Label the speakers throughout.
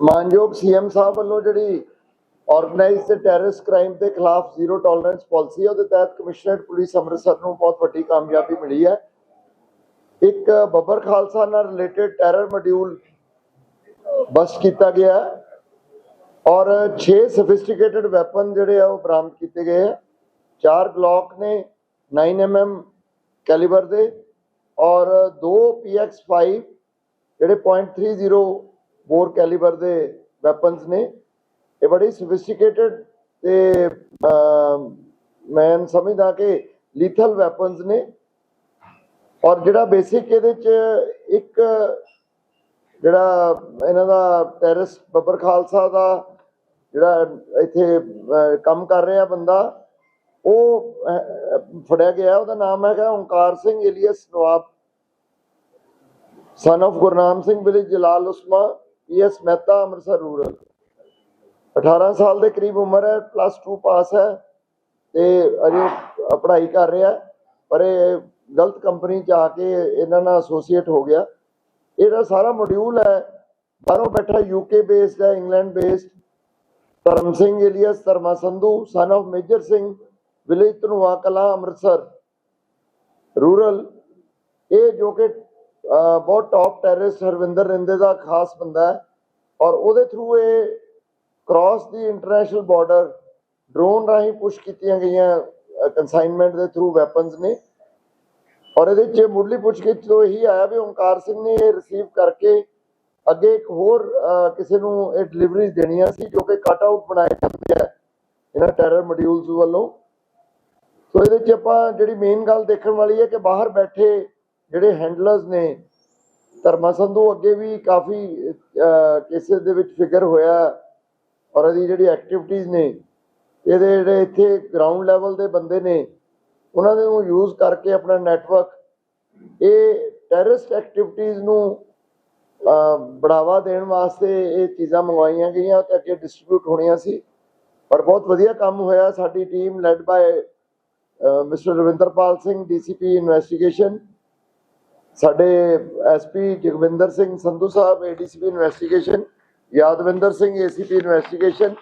Speaker 1: ਮਾਨਯੋਗ ਸੀਐਮ ਸਾਹਿਬ ਵੱਲੋਂ ਜਿਹੜੀ ਆਰਗੇਨਾਈਜ਼ਡ ਤੇ ਟੈਰਰਿਸਟ ਕ੍ਰਾਈਮ ਦੇ ਖਿਲਾਫ ਜ਼ੀਰੋ ਟੋਲਰੈਂਸ ਪਾਲਿਸੀ ਹੈ, ਉਹਦੇ ਤਹਿਤ ਕਮਿਸ਼ਨਰੇਟ ਪੁਲਿਸ ਅੰਮ੍ਰਿਤਸਰ ਨੂੰ ਬਹੁਤ ਵੱਡੀ ਕਾਮਯਾਬੀ ਮਿਲੀ ਹੈ। ਇੱਕ ਬੱਬਰ ਖਾਲਸਾ ਨਾਲ ਰਿਲੇਟਡ ਟੈਰਰ ਮੋਡਿਊਲ ਬਸਟ ਕੀਤਾ ਗਿਆ ਔਰ 6 ਸਫਿਸਟੀਕੇਟਡ ਵੈਪਨ ਜਿਹੜੇ ਆ ਉਹ ਬਰਾਮਦ ਕੀਤੇ ਗਏ ਆ ਚਾਰ ਗਲੌਕ ਨੇ 9mm ਕੈਲੀਬਰ ਦੇ ਔਰ ਦੋ PX5 ਜਿਹੜੇ .30 ਬੋਰ ਕੈਲੀਬਰ ਦੇ ਵੈਪਨਸ ਨੇ। ਇਹ ਬੜੀ ਸਫਿਸਟੀਕੇਟਡ ਤੇ ਮੈਂ ਸਮਝਦਾ ਕਿ ਲੀਥਲ ਵੈਪਨਸ ਨੇ। ਔਰ ਜਿਹੜਾ ਬੇਸਿਕ ਇਹਦੇ ਚ ਇੱਕ ਜਿਹੜਾ ਇਹਨਾਂ ਦਾ ਟੈਰਰਿਸਟ ਬੱਬਰ ਖਾਲਸਾ ਦਾ ਜਿਹੜਾ ਇੱਥੇ ਕੰਮ ਕਰ ਰਿਹਾ ਬੰਦਾ, ਉਹ ਫੜਿਆ ਗਿਆ। ਉਹਦਾ ਨਾਮ ਹੈਗਾ Onkar Singh alias Nawab. Son of Gurnam Singh village Jalal Usma. PS Mehta Amritsar rural 18 ਸਾਲ ਦੇ ਕਰੀਬ ਉਮਰ ਹੈ ਪਲੱਸ 2 ਪਾਸ ਹੈ ਤੇ ਅਜੇ ਪੜ੍ਹਾਈ ਕਰ ਰਿਹਾ ਪਰ ਇਹ ਗਲਤ ਕੰਪਨੀ ਚ ਆ ਕੇ ਇਹਨਾਂ ਨਾਲ ਐਸੋਸੀਏਟ ਹੋ ਗਿਆ। ਇਹਦਾ ਸਾਰਾ ਮੋਡਿਊਲ ਹੈ, ਬਾਹਰੋਂ ਬੈਠਾ ਯੂਕੇ ਬੇਸਡ ਹੈ England based Dharam Singh alias Dharma Sandhu son of Major Singh, village Dhanoa Kalan, Amritsar. Rural ਇਹ ਜੋ ਕਿ ਬਹੁਤ ਟੌਪ ਟੈਰਰਿਸਟ ਹਰਵਿੰਦਰ ਰਿੰਦੇ ਦਾ ਖਾਸ ਬੰਦਾ ਹੈ ਔਰ ਉਹਦੇ ਥਰੂ ਇਹ ਕ੍ਰਾਸ ਦੀ ਇੰਟਰਨੈਸ਼ਨਲ ਬਾਰਡਰ ਡਰੋਨ ਰਾਹੀਂ ਪੁਸ਼ ਕੀਤੀਆਂ ਗਈਆਂ ਕਨਸਾਈਨਮੈਂਟ ਦੇ ਥਰੂ ਵੈਪਨਸ ਨੇ। ਔਰ ਇਹਦੇ ਚ ਮੁੱਢਲੀ ਪੁੱਛਗਿੱਛ ਤੋਂ ਇਹੀ ਆਇਆ ਵੀ ਓਮਕਾਰ ਸਿੰਘ ਨੇ ਇਹ ਰਿਸੀਵ ਕਰਕੇ ਅੱਗੇ ਇੱਕ ਹੋਰ ਕਿਸੇ ਨੂੰ ਇਹ ਡਿਲੀਵਰੀ ਦੇਣੀਆਂ ਸੀ ਜੋ ਕਿ ਕਟ ਆਊਟ ਬਣਾਏ ਜਾਂਦੇ ਆ ਇਹਨਾਂ ਟੈਰਰ ਮੋਡਿਊਲਸ ਵੱਲੋਂ। ਸੋ ਇਹਦੇ ਚ ਆਪਾਂ ਜਿਹੜੀ ਮੇਨ ਗੱਲ ਦੇਖਣ ਵਾਲੀ ਹੈ ਕਿ ਬਾਹਰ ਬੈਠੇ ਜਿਹੜੇ ਹੈਂਡਲਰਸ ਨੇ ਧਰਮਾ ਸੰਧੂ ਅੱਗੇ ਵੀ ਕਾਫੀ ਕੇਸਿਸ ਦੇ ਵਿੱਚ ਫਿਗਰ ਹੋਇਆ ਔਰ ਇਹਦੀ ਜਿਹੜੀ ਐਕਟੀਵਿਟੀਜ਼ ਨੇ, ਇਹਦੇ ਜਿਹੜੇ ਇੱਥੇ ਗਰਾਊਂਡ ਲੈਵਲ ਦੇ ਬੰਦੇ ਨੇ, ਉਹਨਾਂ ਦੇ ਨੂੰ ਯੂਜ਼ ਕਰਕੇ ਆਪਣਾ ਨੈਟਵਰਕ ਇਹ ਟੈਰਰਿਸਟ ਐਕਟੀਵਿਟੀਜ਼ ਨੂੰ ਬੜਾਵਾ ਦੇਣ ਵਾਸਤੇ ਇਹ ਚੀਜ਼ਾਂ ਮੰਗਵਾਈਆਂ ਗਈਆਂ ਤੇ ਅੱਗੇ ਡਿਸਟ੍ਰੀਬਿਊਟ ਹੋਣੀਆਂ ਸੀ। ਪਰ ਬਹੁਤ ਵਧੀਆ ਕੰਮ ਹੋਇਆ, ਸਾਡੀ team led by mister Ravinderpal Singh DCP investigation ਸਾਡੇ SP Jagvinder Singh Sandhu Sahib ADCP investigation Yadvinder Singh ACP investigation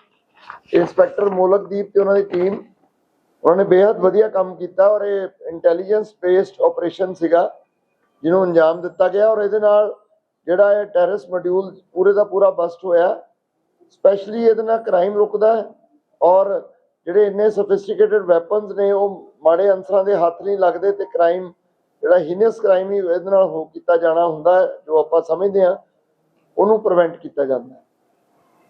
Speaker 1: inspector Molakdeep ਤੇ ਉਹਨਾਂ ਦੀ ਟੀਮ ਉਹਨਾਂ ਨੇ ਬੇहद ਵਧੀਆ ਕੰਮ ਕੀਤਾ ਔਰ ਇਹ ਇੰਟੈਲੀਜੈਂਸ ਬੇਸਡ ਆਪਰੇਸ਼ਨ ਸੀਗਾ, ਜਿਹਨੂੰ ਅੰਜਾਮ ਦਿੱਤਾ ਗਿਆ ਔਰ ਇਹਦੇ ਨਾਲ ਜਿਹੜਾ ਇਹ ਟੈਰਰਿਸਟ ਮੋਡਿਊਲ ਪੂਰੇ ਦਾ ਪੂਰਾ ਬਸਟ ਹੋਇਆ ਸਪੈਸ਼ਲੀ ਇਹਦੇ ਨਾਲ ਕ੍ਰਾਈਮ ਰੁਕਦਾ ਹੈ ਔਰ ਜਿਹੜੇ ਇੰਨੇ ਸੋਫਿਸਟੀਕੇਟਡ ਵੈਪਨਸ ਨੇ, ਉਹ ਮਾੜੇ ਅਨਸਰਾਂ ਦੇ ਹੱਥ ਨਹੀਂ ਲੱਗਦੇ ਤੇ ਕ੍ਰਾਈਮ ਜਿਹੜਾ ਹੀਨਸ ਕ੍ਰਾਈਮ ਹੀ ਇਹਦੇ ਨਾਲ ਹੋ ਕੀਤਾ ਜਾਣਾ ਹੁੰਦਾ ਜੋ ਆਪਾਂ ਸਮਝਦੇ ਹਾਂ, ਉਹਨੂੰ ਪ੍ਰੀਵੈਂਟ ਕੀਤਾ ਜਾਂਦਾ ਹੈ।